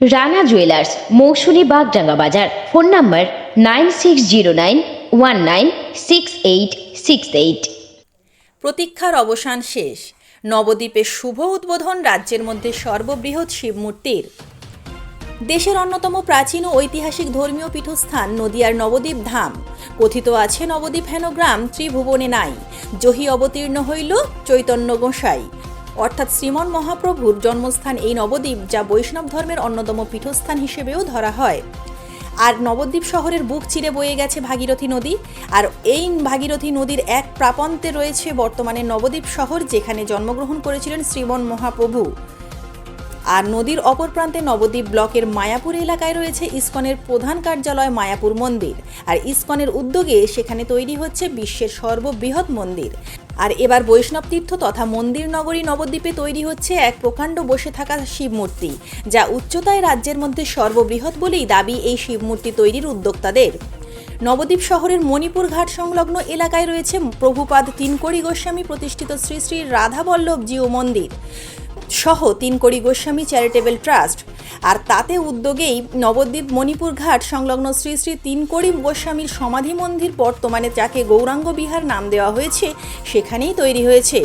Rana jewellers Mousumi Bagdanga বাজার। Phone number nine six zero nine one nine six eight six eight. প্রতীক্ষার অবসান শেষ। নবদ্বীপের শুভ উদ্বোধন রাজ্যের মধ্যে সর্ববৃহৎ শিব মূর্তির। দেশের অন্যতম প্রাচীন ও ঐতিহাসিক ধর্মীয় পীঠস্থান নদিয়ার নবদ্বীপ ধাম। কথিত আছে নবদ্বীপ হেন গ্রাম ত্রিভুবনে নাই। জহি অবতীর্ণ হইল চৈতন্য গোসাই। অর্থাৎ শ্রীমন মহাপ্রভুর জন্মস্থান এই নবদ্বীপ, যা বৈষ্ণব ধর্মের অন্যতম পীঠস্থান হিসেবেও ধরা হয়। আর নবদ্বীপ শহরের বুক চিরে বয়ে গেছে ভাগীরথী নদী, আর এই ভাগীরথী নদীর এক প্রাপন্তে রয়েছে বর্তমানে নবদ্বীপ শহর, যেখানে জন্মগ্রহণ করেছিলেন শ্রীমন মহাপ্রভু। আর নদীর অপর প্রান্তে নবদ্বীপ ব্লকের মায়াপুর এলাকায় রয়েছে ইসকনের প্রধান কার্যালয় মায়াপুর মন্দির। আর ইসকনের উদ্যোগে সেখানে তৈরি হচ্ছে বিশ্বের সর্ববৃহৎ মন্দির। আর এবার বৈষ্ণব তীর্থ তথা মন্দির নগরী নবদ্বীপে তৈরি হচ্ছে এক প্রকাণ্ড বসে থাকা শিব মূর্তি যা উচ্চতায় রাজ্যের মধ্যে সর্ববৃহৎ বলেই দাবি এই শিব মূর্তি তৈরির উদ্যোক্তাদের। নবদ্বীপ শহরের মণিপুর ঘাট সংলগ্ন এলাকায় রয়েছে প্রভুপাদ তিনকড়ি গোস্বামী প্রতিষ্ঠিত শ্রী শ্রী রাধাবল্লভ জিও মন্দির। সহ তিনকড়ি গোস্বামী চ্যারিটেবল ট্রাস্ট। আর তাতে উদ্যোগেই নবদ্বীপ মণিপুর ঘাট সংলগ্ন শ্রী শ্রী তিনকড়ি গোস্বামীর সমাধি মন্দির বর্তমানে যাকে গৌরাঙ্গ বিহার নাম দেওয়া হয়েছে, সেখানেই তৈরি হয়েছে।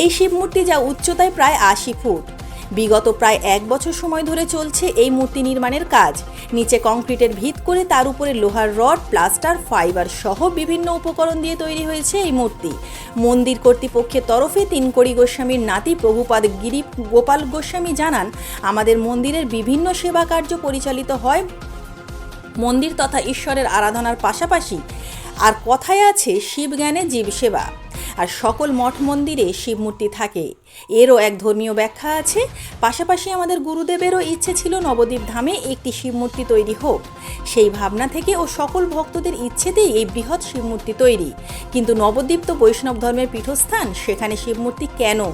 এই শিবমূর্তি যা উচ্চতায় প্রায় আশি ফুট। বিগত প্রায় এক বছর সময় ধরে চলছে এই মূর্তি নির্মাণের কাজ। নিচে কংক্রিটের ভিত করে তার উপরে লোহার রড, প্লাস্টার, ফাইবার সহ বিভিন্ন উপকরণ দিয়ে তৈরি হয়েছে এই মূর্তি। মন্দির কর্তৃপক্ষের তরফে তিনকড়ি গোস্বামীর নাতি প্রভুপাদ গিরি গোপাল গোস্বামী জানান, আমাদের মন্দিরের বিভিন্ন সেবা কার্য পরিচালিত হয়। মন্দির তথা ঈশ্বরের আরাধনার পাশাপাশি আর কথায় আছে শিব জ্ঞানে জীব সেবা। আর সকল মঠ মন্দিরে শিব মূর্তি থাকে। এরও এক ধর্মীয় ব্যাখ্যা আছে, পাশাপাশি আমাদের গুরুদেবেরও ইচ্ছে ছিল নবদ্বীপ ধামে একটি শিব মূর্তি তৈরি হোক। সেই ভাবনা থেকে ও সকল ভক্তদের ইচ্ছেতেই এই বৃহৎ শিব মূর্তি তৈরি। কিন্তু নবদ্বীপ তো বৈষ্ণব ধর্মের পীঠস্থান, সেখানে শিব মূর্তি কেন?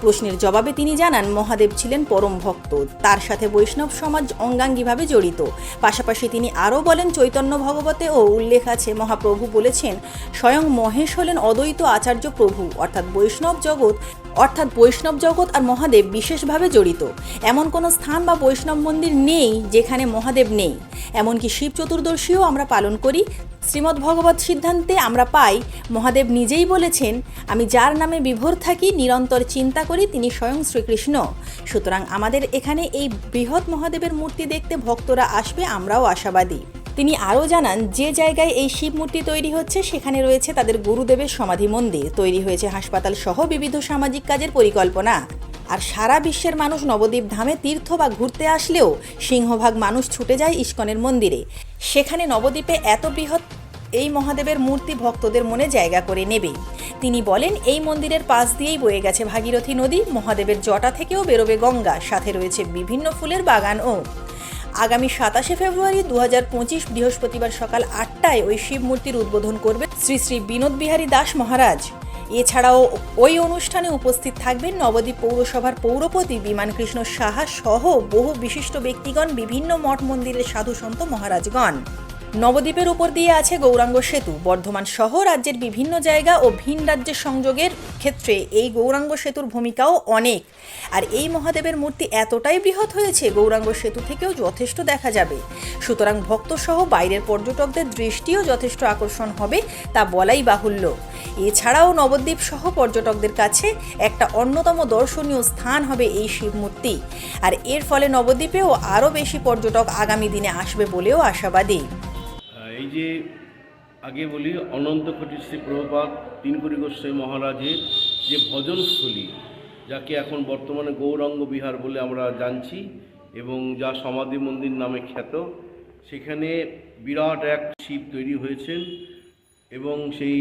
প্রশ্নের জবাবে তিনি জানান, মহাদেব ছিলেন পরম ভক্ত। তার সাথে বৈষ্ণব সমাজ অঙ্গাঙ্গিভাবে জড়িত। পাশাপাশি তিনি আরও বলেন, চৈতন্য ভগবতে ও উল্লেখ আছে, মহাপ্রভু বলেছেন, স্বয়ং মহেশ হলেন অদ্বৈত আচার্য প্রভু। অর্থাৎ বৈষ্ণব জগৎ, অর্থাৎ বৈষ্ণব জগৎ আর মহাদেব বিশেষভাবে জড়িত। এমন কোনো স্থান বা বৈষ্ণব মন্দির নেই যেখানে মহাদেব নেই। এমনকি শিব চতুর্দশীও আমরা পালন করি। শ্রীমদ্ ভগবত সিদ্ধান্তে আমরা পাই, মহাদেব নিজেই বলেছেন, আমি যার নামে বিভোর থাকি, নিরন্তর চিন্তা করি তিনি স্বয়ং শ্রীকৃষ্ণ। সুতরাং আমাদের এখানে এই বৃহৎ মহাদেবের মূর্তি দেখতে ভক্তরা আসবে, আমরাও আশাবাদী। তিনি আরও জানান, যে জায়গায় এই শিব মূর্তি তৈরি হচ্ছে, সেখানে রয়েছে তাদের গুরুদেবের সমাধি মন্দির। তৈরি হয়েছে হাসপাতাল সহ বিবিধ সামাজিক কাজের পরিকল্পনা। আর সারা বিশ্বের মানুষ নবদ্বীপ ধামে তীর্থ বা ঘুরতে আসলেও সিংহভাগ মানুষ ছুটে যায় ইস্কনের মন্দিরে। সেখানে নবদ্বীপে এত বৃহৎ এই মহাদেবের মূর্তি ভক্তদের মনে জায়গা করে নেবে তিনি বলেন, এই মন্দিরের পাশ দিয়েই বয়ে গেছে ভাগীরথী নদী, মহাদেবের জটা থেকেও বেরোবে গঙ্গা, সাথে রয়েছে বিভিন্ন ফুলের বাগানও। আগামী সাতাশে ফেব্রুয়ারি দু হাজার পঁচিশ বৃহস্পতিবার সকাল আটটায় ওই শিব মূর্তির উদ্বোধন করবে শ্রী শ্রী বিনোদ বিহারী দাস মহারাজ। এছাড়াও ওই অনুষ্ঠানে উপস্থিত থাকবেন নবদ্বীপ পৌরসভার পৌরপতি বিমান কৃষ্ণ সাহা সহ বহু বিশিষ্ট ব্যক্তিগণ, বিভিন্ন মঠ মন্দিরের সাধু সন্ত মহারাজগণ। নবদ্বীপের উপর দিয়ে আছে গৌরাঙ্গ সেতু। বর্ধমান সহ রাজ্যের বিভিন্ন জায়গা ও ভিন রাজ্যের সংযোগের ক্ষেত্রে এই গৌরাঙ্গ সেতুর ভূমিকাও অনেক। আর এই মহাদেবের মূর্তি এতটাই বৃহৎ হয়েছে, গৌরাঙ্গ সেতু থেকেও যথেষ্ট দেখা যাবে। সুতরাং ভক্ত সহ বাইরের পর্যটকদের দৃষ্টিও যথেষ্ট আকর্ষণ হবে তা বলাই বাহুল্য। এছাড়াও নবদ্বীপ সহ পর্যটকদের কাছে একটা অন্যতম দর্শনীয় স্থান হবে এই শিব মূর্তি। আর এর ফলে নবদ্বীপেও আরও বেশি পর্যটক আগামী দিনে আসবে বলেও আশাবাদী। এই যে আগে বলি, অনন্ত কোটি শ্রী প্রভুপাত তিনকুড়ি গোস্বামী মহারাজের যে ভজনস্থলী, যাকে এখন বর্তমানে গৌরাঙ্গ বিহার বলে আমরা জানছি এবং যা সমাধি মন্দির নামে খ্যাত, সেখানে বিরাট এক শিব তৈরি হয়েছেন এবং সেই,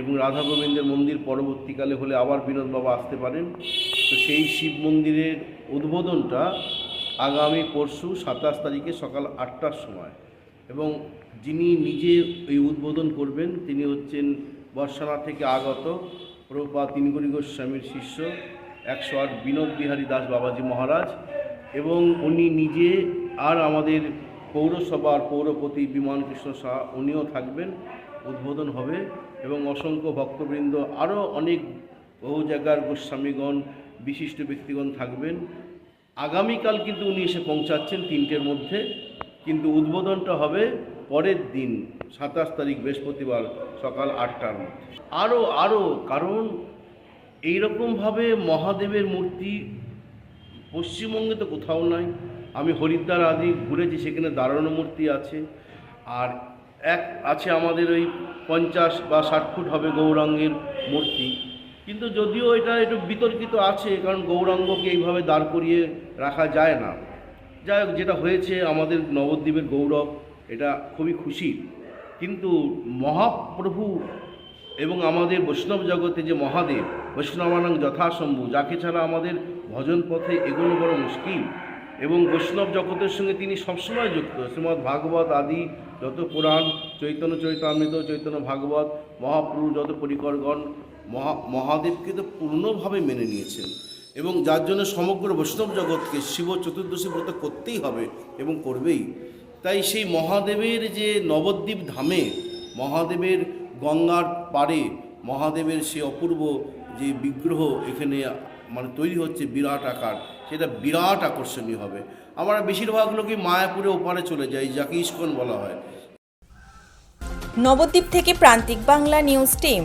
এবং রাধা গোবিন্দের মন্দির পরবর্তীকালে হলে আবার বিনোদ বাবা আসতে পারেন। তো সেই শিব মন্দিরের উদ্বোধনটা আগামী পরশু সাতাশ তারিখে সকাল আটটার সময়। এবং যিনি নিজে এই উদ্বোধন করবেন, তিনি হচ্ছেন বর্ষানা থেকে আগত প্রভুপা তিনগুরি গোস্বামীর শিষ্য, একশো আট বিনোদ বিহারী দাস বাবাজি মহারাজ এবং উনি নিজে আর আমাদের পৌরসভার পৌরপতি বিমান কৃষ্ণ শাহ উনিও থাকবেন, উদ্বোধন হবে এবং অসংখ্য ভক্তবৃন্দ, আরও অনেক বহু জায়গার গোস্বামীগণ, বিশিষ্ট ব্যক্তিগণ থাকবেন। আগামীকাল কিন্তু উনি এসে পৌঁছাচ্ছেন তিনটের মধ্যে। উদ্বোধনটা হবে পরের দিন, সাতাশ তারিখ বৃহস্পতিবার সকাল আটটার মধ্যে। আরও আরও কারণ এইরকমভাবে মহাদেবের মূর্তি পশ্চিমবঙ্গে তো কোথাও নাই। আমি হরিদ্বার আদি ঘুরেছি, সেখানে দাঁড়ানো মূর্তি আছে। আর এক, আছে আমাদের ওই পঞ্চাশ বা ষাট ফুট হবে গৌরাঙ্গের মূর্তি। কিন্তু যদিও এটা একটু বিতর্কিত আছে, কারণ গৌরাঙ্গকে এইভাবে দাঁড় করিয়ে রাখা যায় না। যাই হোক, যেটা হয়েছে, আমাদের নবদ্বীপের গৌরব, এটা খুবই খুশি। কিন্তু মহাপ্রভু এবং আমাদের বৈষ্ণব জগতে যে মহাদেব, বৈষ্ণবানাং যথাসম্ভু, যাকে ছাড়া আমাদের ভজন পথে এগোনো বড় মুশকিল। এবং বৈষ্ণব জগতের সঙ্গে তিনি সবসময় যুক্ত। শ্রীমৎ ভাগবত আদি, যত পুরাণ, চৈতন্য চৈতামৃত চৈতন্য ভাগবত, মহাপ্রভু যত পরিকরগণ, মহা, মহাদেবকে তো পূর্ণভাবে মেনে নিয়েছেন। এবং যার জন্য সমগ্র বৈষ্ণব জগৎকে শিব চতুর্দশী ব্রত করতেই হবে এবং করবেই। তাই সেই মহাদেবের যে নবদ্বীপ ধামে, মহাদেবের গঙ্গার পাড়ে, মহাদেবের সে অপূর্ব যে বিগ্রহ এখানে মানে তৈরি হচ্ছে বিরাট আকার, সেটা বিরাট আকর্ষণীয় হবে। আমরা বেশিরভাগ লোকই মায়াপুরে ওপারে চলে যাই, যাকে ইস্কন বলা হয়। নবদ্বীপ থেকে প্রান্তিক বাংলা নিউজ টিম।